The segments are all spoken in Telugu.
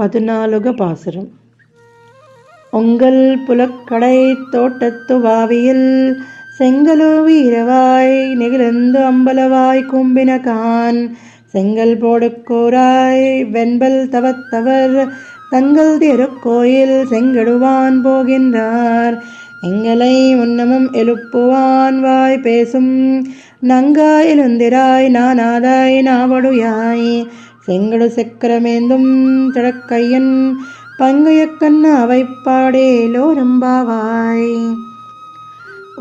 பதினாலுக பாசுரம். ஒங்கல் புலக்கடை தோட்டத்து வாவியில் செங்கலு வீரவாய் நெகிழ்ந்து அம்பலவாய் கும்பினகான் செங்கல் போடுக்கோராய் வெண்பல் தவத்தவர் தங்கள் திருக்கோயில் செங்கடுவான் போகின்றார். எங்களை உன்னமும் எழுப்புவான் வாய் பேசும். நங்காய் எழுந்திராய் நானாதாய் நாவடுயாய். செங்கடு சக்கரமேந்தும் திடக்கையன் పంగయక్కన్న వైపాడేలోరంబావాయ్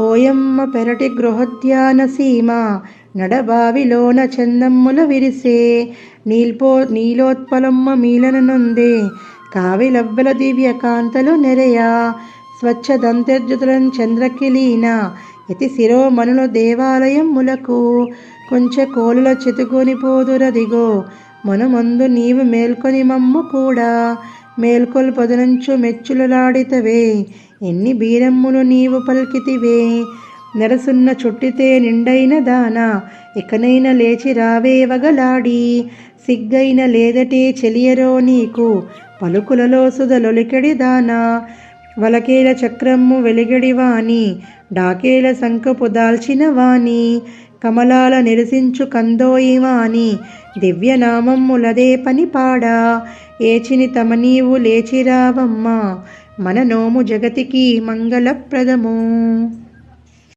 ఓయమ్మ పెరటి గృహోద్యాన సీమ నడబావిలోన చందమ్ముల విరిసే నీల్పో నీలోత్పలమ్మ మీలన నొందే కావిలవ్వల దివ్య కాంతలు నెరయ స్వచ్ఛ దంతర్జుతులం చంద్రకిలీన ఇతి శిరోమణుల దేవాలయం ములకు కొంచె కోలుల చెతుకొని పోదురదిగో మనమందు నీవు మేల్కొని మమ్ము కూడా. మేల్కొల్పదనంచు మెచ్చులలాడితవే. ఎన్ని బీరమ్ములు నీవు పలికితివే. నెరసున్న చుట్టితే నిండైన దాన. ఇకనైన లేచి రావే వగలాడి. సిగ్గైన లేదటే చెలియరో నీకు. పలుకులలో సుధలొలికెడి దానా. వలకేల చక్రమ్ము వెలిగడి వాణి. డాకేల సంకపు దాల్చిన వాణి. కమలాల నిరసించు కందోయిమ అని దివ్యనామమ్ములదే పని పాడా ఏచిని తమ నీవు లేచిరావమ్మా మన నోము జగతికి మంగళప్రదము.